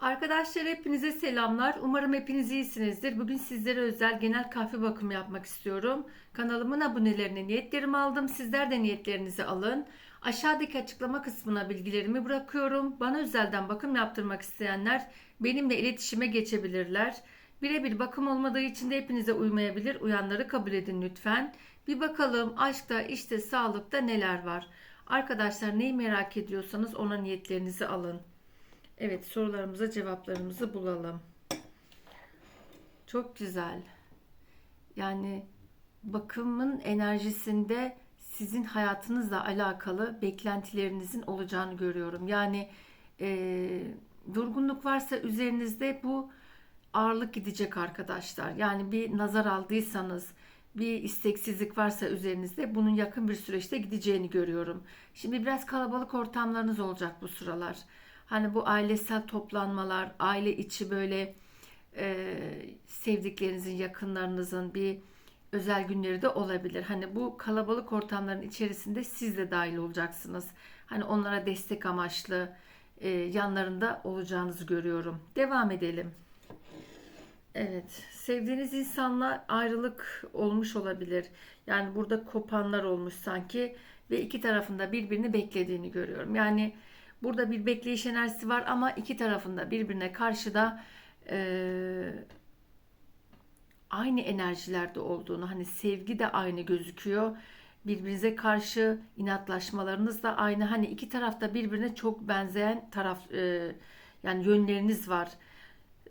Arkadaşlar hepinize selamlar. Umarım hepiniz iyisinizdir. Bugün sizlere özel genel kahve bakımı yapmak istiyorum. Kanalımın abonelerine niyetlerimi aldım. Sizler de niyetlerinizi alın. Aşağıdaki açıklama kısmına bilgilerimi bırakıyorum. Bana özelden bakım yaptırmak isteyenler benimle iletişime geçebilirler. Birebir bakım olmadığı için de hepinize uymayabilir. Uyanları kabul edin lütfen. Bir bakalım aşkta, işte, sağlıkta neler var. Arkadaşlar neyi merak ediyorsanız ona niyetlerinizi alın. Evet sorularımıza cevaplarımızı bulalım. Çok güzel. Yani bakımın enerjisinde sizin hayatınızla alakalı beklentilerinizin olacağını görüyorum. Yani e, durgunluk varsa üzerinizde bu ağırlık gidecek arkadaşlar. Yani bir nazar aldıysanız, bir isteksizlik varsa üzerinizde bunun yakın bir süreçte gideceğini görüyorum. Şimdi biraz kalabalık ortamlarınız olacak bu sıralar. Hani bu ailesel toplanmalar, aile içi böyle e, sevdiklerinizin, yakınlarınızın bir özel günleri de olabilir. Hani bu kalabalık ortamların içerisinde siz de dahil olacaksınız. Hani onlara destek amaçlı e, yanlarında olacağınızı görüyorum. Devam edelim. Evet, sevdiğiniz insanla ayrılık olmuş olabilir. Yani burada kopanlar olmuş sanki ve iki tarafında birbirini beklediğini görüyorum. Yani burada bir bekleyiş enerjisi var ama iki tarafında birbirine karşı da e, aynı enerjilerde olduğunu, hani sevgi de aynı gözüküyor. Birbirinize karşı inatlaşmalarınız da aynı. Hani iki tarafta birbirine çok benzeyen taraf e, yani yönleriniz var.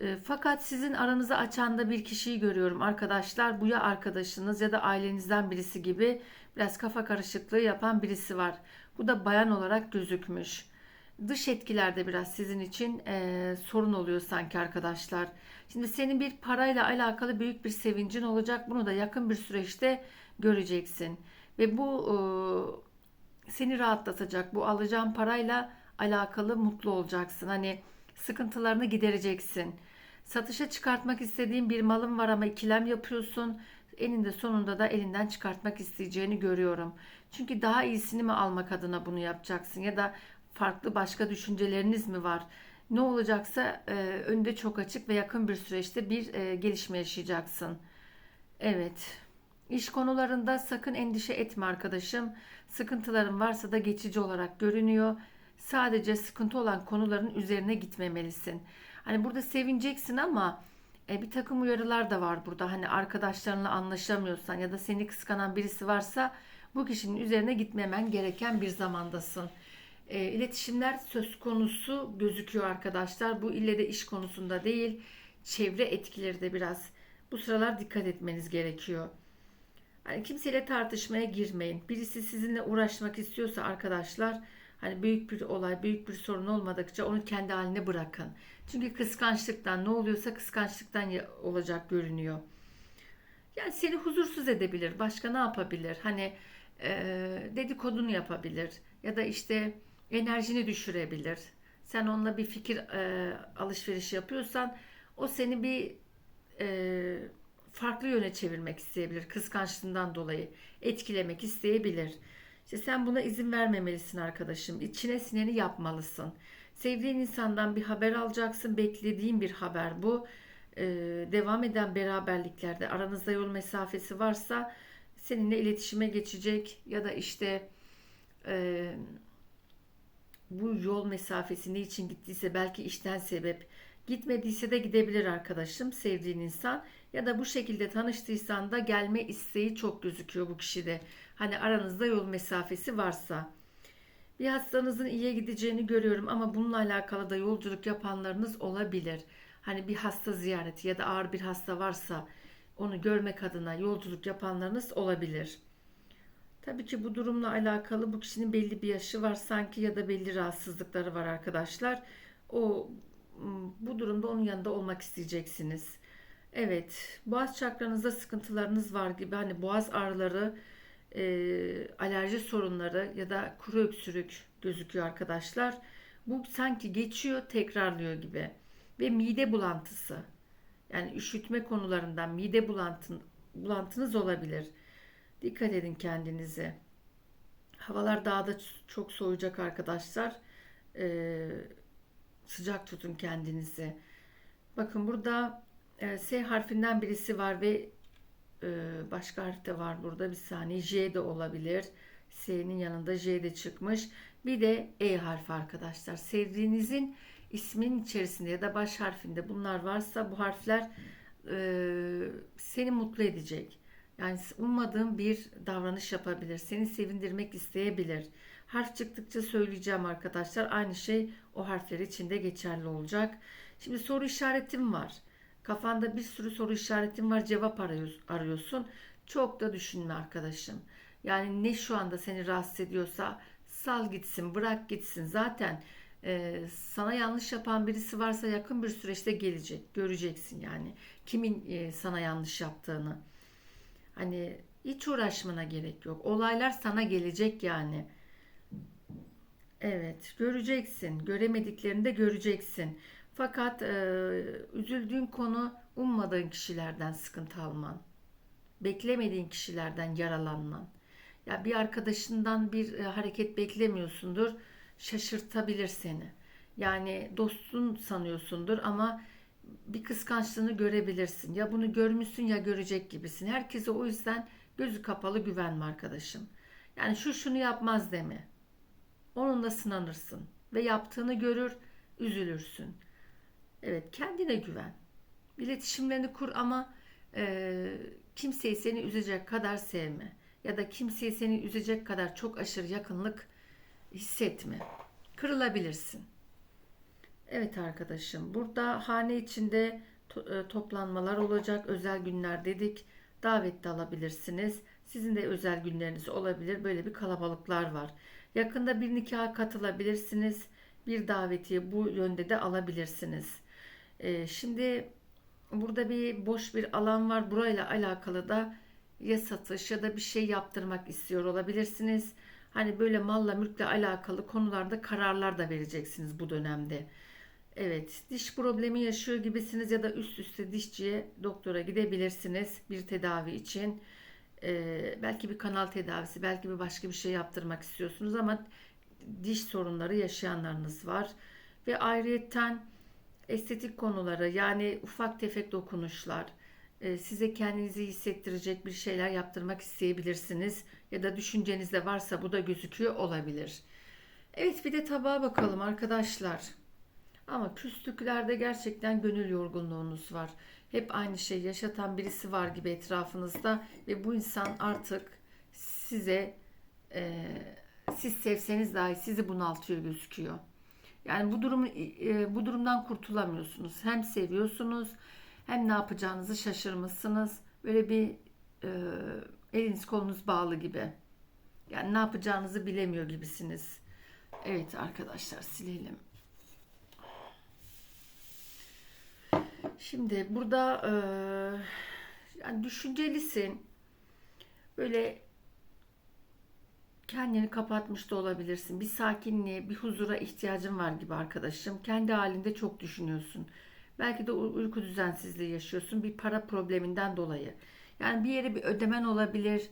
E, fakat sizin aranızı açan da bir kişiyi görüyorum arkadaşlar. Bu ya arkadaşınız ya da ailenizden birisi gibi biraz kafa karışıklığı yapan birisi var. Bu da bayan olarak gözükmüş. Dış etkilerde biraz sizin için e, sorun oluyor sanki arkadaşlar. Şimdi senin bir parayla alakalı büyük bir sevincin olacak. Bunu da yakın bir süreçte göreceksin. Ve bu e, seni rahatlatacak. Bu alacağın parayla alakalı mutlu olacaksın. Hani sıkıntılarını gidereceksin. Satışa çıkartmak istediğin bir malın var ama ikilem yapıyorsun. Eninde sonunda da elinden çıkartmak isteyeceğini görüyorum. Çünkü daha iyisini mi almak adına bunu yapacaksın ya da farklı başka düşünceleriniz mi var? Ne olacaksa e, önde çok açık ve yakın bir süreçte bir e, gelişme yaşayacaksın. Evet. İş konularında sakın endişe etme arkadaşım. Sıkıntıların varsa da geçici olarak görünüyor. Sadece sıkıntı olan konuların üzerine gitmemelisin. Hani burada sevineceksin ama e, bir takım uyarılar da var burada. Hani arkadaşlarınla anlaşamıyorsan ya da seni kıskanan birisi varsa bu kişinin üzerine gitmemen gereken bir zamandasın. E, iletişimler söz konusu gözüküyor arkadaşlar. Bu ille de iş konusunda değil, çevre etkileri de biraz bu sıralar dikkat etmeniz gerekiyor. Hani kimseyle tartışmaya girmeyin. Birisi sizinle uğraşmak istiyorsa arkadaşlar hani büyük bir olay, büyük bir sorun olmadıkça onu kendi haline bırakın. Çünkü kıskançlıktan ne oluyorsa kıskançlıktan olacak görünüyor. Yani seni huzursuz edebilir. Başka ne yapabilir? Hani e, dedikodunu yapabilir. Ya da işte enerjini düşürebilir. Sen onunla bir fikir e, alışveriş yapıyorsan o seni bir e, farklı yöne çevirmek isteyebilir. Kıskançlığından dolayı etkilemek isteyebilir. İşte sen buna izin vermemelisin arkadaşım. İçine sineni yapmalısın. Sevdiğin insandan bir haber alacaksın. Beklediğin bir haber bu. Ee, devam eden beraberliklerde aranızda yol mesafesi varsa seninle iletişime geçecek ya da işte e, bu yol mesafesi ne için gittiyse belki işten sebep gitmediyse de gidebilir arkadaşım sevdiğin insan ya da bu şekilde tanıştıysan da gelme isteği çok gözüküyor bu kişide. Hani aranızda yol mesafesi varsa. Bir hastanızın iyiye gideceğini görüyorum ama bununla alakalı da yolculuk yapanlarınız olabilir. Hani bir hasta ziyareti ya da ağır bir hasta varsa onu görmek adına yolculuk yapanlarınız olabilir. Tabii ki bu durumla alakalı bu kişinin belli bir yaşı var sanki ya da belli rahatsızlıkları var arkadaşlar. O bu durumda onun yanında olmak isteyeceksiniz. Evet, boğaz çakranızda sıkıntılarınız var gibi hani boğaz ağrıları, e, alerji sorunları ya da kuru öksürük gözüküyor arkadaşlar. Bu sanki geçiyor, tekrarlıyor gibi. Ve mide bulantısı. Yani üşütme konularından mide bulantın, bulantınız olabilir. Dikkat edin kendinize. Havalar daha da çok soğuyacak arkadaşlar. Ee, Sıcak tutun kendinizi. Bakın burada e, S harfinden birisi var ve e, başka harf de var burada. Bir saniye. J de olabilir. S'nin yanında J de çıkmış. Bir de E harfi arkadaşlar. Sevdiğinizin ismin içerisinde ya da baş harfinde bunlar varsa bu harfler e, seni mutlu edecek. Yani ummadığın bir davranış yapabilir. Seni sevindirmek isteyebilir. Harf çıktıkça söyleyeceğim arkadaşlar. Aynı şey o harfler için de geçerli olacak. Şimdi soru işaretim var. Kafanda bir sürü soru işaretin var. Cevap arıyor- arıyorsun. Çok da düşünme arkadaşım. Yani ne şu anda seni rahatsız ediyorsa sal gitsin, bırak gitsin. Zaten e, sana yanlış yapan birisi varsa yakın bir süreçte gelecek. Göreceksin yani. Kimin e, sana yanlış yaptığını. Hani hiç uğraşmana gerek yok. Olaylar sana gelecek yani. Evet, göreceksin. Göremediklerini de göreceksin. Fakat e, üzüldüğün konu ummadığın kişilerden sıkıntı alman. Beklemediğin kişilerden yaralanman. Ya bir arkadaşından bir e, hareket beklemiyorsundur, şaşırtabilir seni. Yani dostun sanıyorsundur ama bir kıskançlığını görebilirsin. Ya bunu görmüşsün ya görecek gibisin. Herkese o yüzden gözü kapalı güvenme arkadaşım. Yani şu şunu yapmaz deme. Onunla sınanırsın ve yaptığını görür, üzülürsün. Evet, kendine güven. İletişimlerini kur ama e, kimseyi seni üzecek kadar sevme. Ya da kimseyi seni üzecek kadar çok aşırı yakınlık hissetme. Kırılabilirsin. Evet arkadaşım, burada hane içinde to- e, toplanmalar olacak, özel günler dedik. Davet de alabilirsiniz. Sizin de özel günleriniz olabilir. Böyle bir kalabalıklar var. Yakında bir nikaha katılabilirsiniz. Bir davetiye bu yönde de alabilirsiniz. E, şimdi burada bir boş bir alan var. Burayla alakalı da ya satış ya da bir şey yaptırmak istiyor olabilirsiniz. Hani böyle malla mülkle alakalı konularda kararlar da vereceksiniz bu dönemde. Evet, diş problemi yaşıyor gibisiniz ya da üst üste dişçiye, doktora gidebilirsiniz bir tedavi için. Ee, belki bir kanal tedavisi, belki bir başka bir şey yaptırmak istiyorsunuz ama diş sorunları yaşayanlarınız var. Ve ayrıyetten estetik konuları yani ufak tefek dokunuşlar, e, size kendinizi hissettirecek bir şeyler yaptırmak isteyebilirsiniz. Ya da düşüncenizde varsa bu da gözüküyor olabilir. Evet bir de tabağa bakalım arkadaşlar. Ama küslüklerde gerçekten gönül yorgunluğunuz var. Hep aynı şey yaşatan birisi var gibi etrafınızda ve bu insan artık size e, siz sevseniz dahi sizi bunaltıyor gözüküyor. Yani bu durumu e, bu durumdan kurtulamıyorsunuz. Hem seviyorsunuz hem ne yapacağınızı şaşırmışsınız. Böyle bir e, eliniz kolunuz bağlı gibi. Yani ne yapacağınızı bilemiyor gibisiniz. Evet arkadaşlar silelim. Şimdi burada e, yani düşüncelisin. Böyle kendini kapatmış da olabilirsin. Bir sakinliğe, bir huzura ihtiyacın var gibi arkadaşım. Kendi halinde çok düşünüyorsun. Belki de uyku düzensizliği yaşıyorsun bir para probleminden dolayı. Yani bir yere bir ödemen olabilir.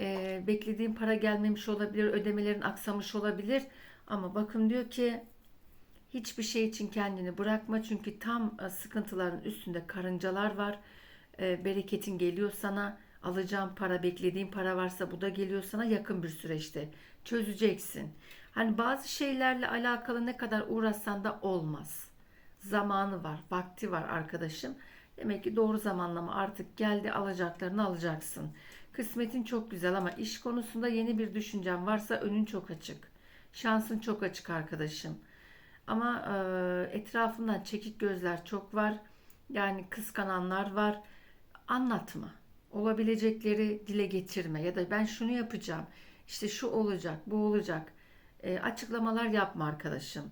e, beklediğin para gelmemiş olabilir. Ödemelerin aksamış olabilir. Ama bakın diyor ki Hiçbir şey için kendini bırakma çünkü tam e, sıkıntıların üstünde karıncalar var. E, Bereketin geliyor sana. Alacağın para, beklediğin para varsa bu da geliyor sana yakın bir süreçte. Çözeceksin. Hani bazı şeylerle alakalı ne kadar uğraşsan da olmaz. Zamanı var, vakti var arkadaşım. Demek ki doğru zamanlama artık geldi alacaklarını alacaksın. Kısmetin çok güzel ama iş konusunda yeni bir düşüncen varsa önün çok açık. Şansın çok açık arkadaşım. Ama e, etrafından çekik gözler çok var. Yani kıskananlar var. Anlatma. Olabilecekleri dile getirme ya da ben şunu yapacağım. İşte şu olacak, bu olacak. E, açıklamalar yapma arkadaşım.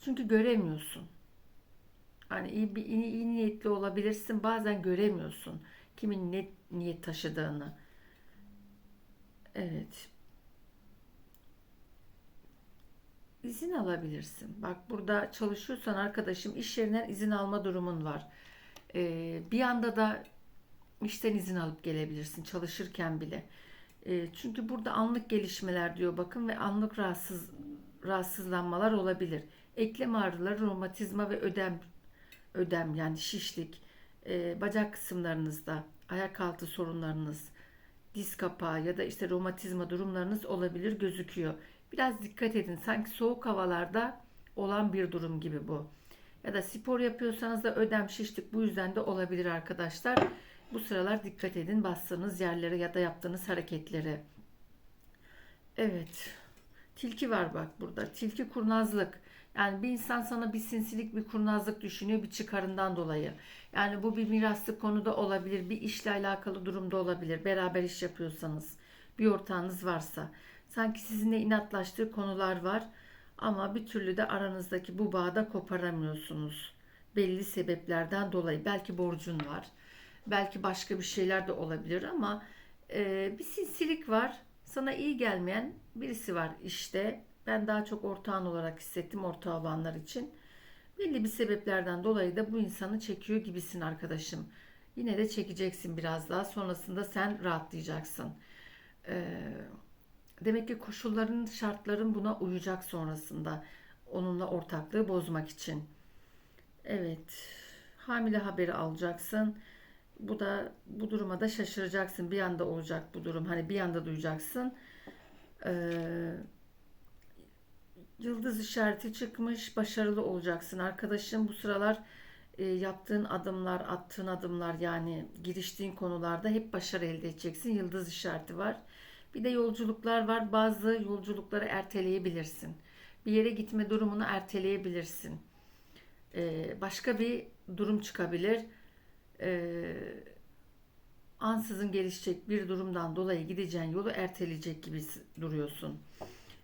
Çünkü göremiyorsun. Hani iyi, bir- iyi, iyi niyetli olabilirsin. Bazen göremiyorsun kimin ne niyet taşıdığını. Evet. İzin alabilirsin. Bak burada çalışıyorsan arkadaşım iş yerinden izin alma durumun var. Ee, bir anda da işten izin alıp gelebilirsin çalışırken bile. Ee, çünkü burada anlık gelişmeler diyor bakın ve anlık rahatsız rahatsızlanmalar olabilir. Eklem ağrıları, romatizma ve ödem, ödem yani şişlik, e, bacak kısımlarınızda, ayak altı sorunlarınız, diz kapağı ya da işte romatizma durumlarınız olabilir gözüküyor. Biraz dikkat edin. Sanki soğuk havalarda olan bir durum gibi bu. Ya da spor yapıyorsanız da ödem şişlik bu yüzden de olabilir arkadaşlar. Bu sıralar dikkat edin bastığınız yerlere ya da yaptığınız hareketlere. Evet. Tilki var bak burada. Tilki kurnazlık. Yani bir insan sana bir sinsilik, bir kurnazlık düşünüyor bir çıkarından dolayı. Yani bu bir miraslık konuda olabilir, bir işle alakalı durumda olabilir. Beraber iş yapıyorsanız, bir ortağınız varsa. Sanki sizinle inatlaştığı konular var ama bir türlü de aranızdaki bu bağı da koparamıyorsunuz. Belli sebeplerden dolayı. Belki borcun var. Belki başka bir şeyler de olabilir ama e, bir sinsilik var. Sana iyi gelmeyen birisi var işte. Ben daha çok ortağın olarak hissettim ortağı olanlar için. Belli bir sebeplerden dolayı da bu insanı çekiyor gibisin arkadaşım. Yine de çekeceksin biraz daha. Sonrasında sen rahatlayacaksın. Ee, demek ki koşulların, şartların buna uyacak sonrasında. Onunla ortaklığı bozmak için. Evet. Hamile haberi alacaksın. Bu da bu duruma da şaşıracaksın. Bir anda olacak bu durum. Hani bir anda duyacaksın. Ee, Yıldız işareti çıkmış. Başarılı olacaksın arkadaşım. Bu sıralar e, yaptığın adımlar, attığın adımlar yani giriştiğin konularda hep başarı elde edeceksin. Yıldız işareti var. Bir de yolculuklar var. Bazı yolculukları erteleyebilirsin. Bir yere gitme durumunu erteleyebilirsin. E, başka bir durum çıkabilir. E, ansızın gelişecek bir durumdan dolayı gideceğin yolu erteleyecek gibi duruyorsun.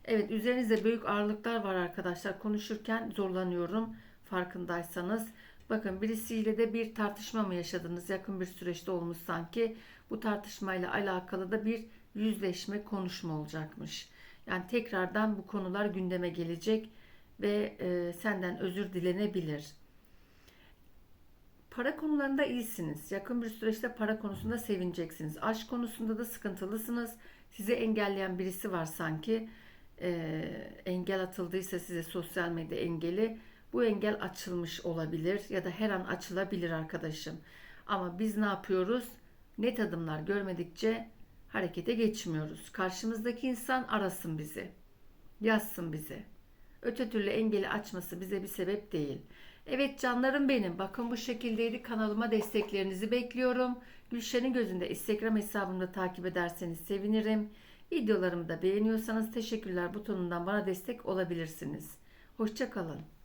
Evet üzerinizde büyük ağırlıklar var arkadaşlar. Konuşurken zorlanıyorum farkındaysanız. Bakın birisiyle de bir tartışma mı yaşadınız? Yakın bir süreçte olmuş sanki. Bu tartışmayla alakalı da bir yüzleşme, konuşma olacakmış. Yani tekrardan bu konular gündeme gelecek ve e, senden özür dilenebilir. Para konularında iyisiniz. Yakın bir süreçte para konusunda sevineceksiniz. Aşk konusunda da sıkıntılısınız. Sizi engelleyen birisi var sanki e, engel atıldıysa size sosyal medya engeli bu engel açılmış olabilir ya da her an açılabilir arkadaşım. Ama biz ne yapıyoruz? Net adımlar görmedikçe harekete geçmiyoruz. Karşımızdaki insan arasın bizi. Yazsın bize. Öte türlü engeli açması bize bir sebep değil. Evet canlarım benim. Bakın bu şekildeydi. Kanalıma desteklerinizi bekliyorum. Gülşen'in gözünde Instagram hesabımda takip ederseniz sevinirim. Videolarımı da beğeniyorsanız teşekkürler butonundan bana destek olabilirsiniz. Hoşçakalın.